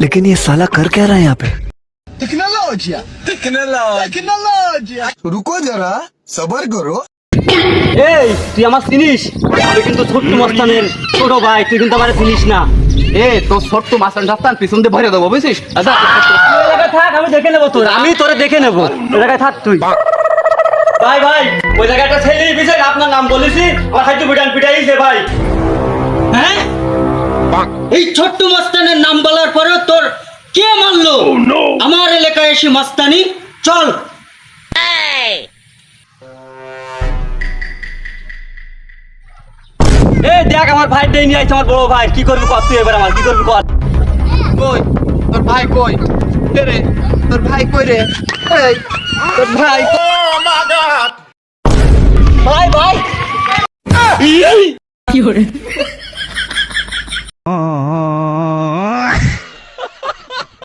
लेकिन ये साला कर क्या रहा है यहाँ पे टेक्नोलॉजिया टेक्नोलॉजिया रुको जरा सबर करो এই তুই আমার চিনিস আমি কিন্তু ছোট্ট মস্তানের ছোট ভাই তুই কিন্তু আমার চিনিস না এ তোর ছোট্ট মাস্টার রাস্তান পিছন দিয়ে ভরে দেবো বুঝছিস আচ্ছা তুই ওই জায়গায় থাক আমি দেখে নেবো তোর আমি তোরে দেখে নেবো ওই জায়গায় থাক তুই ভাই ভাই ওই জায়গায় একটা ছেলে বিষয় আপনার নাম বলেছি আমার খাইতে পিটান পিটাইছে ভাই হ্যাঁ এই ছোট্ট মস্তানের নাম বলার পরে তোর কে মারলো আমার এলাকায় এসে মস্তানি চল। এ দেখ আমার ভাই নিয়ে আইছে আমার বড় ভাই। কি করবি কর তুই এবার আমার কি করবি কর? কই? তোর ভাই কই? রে? তোর ভাই কই রে? এই তোর ভাই। ভাই ভাই। Oh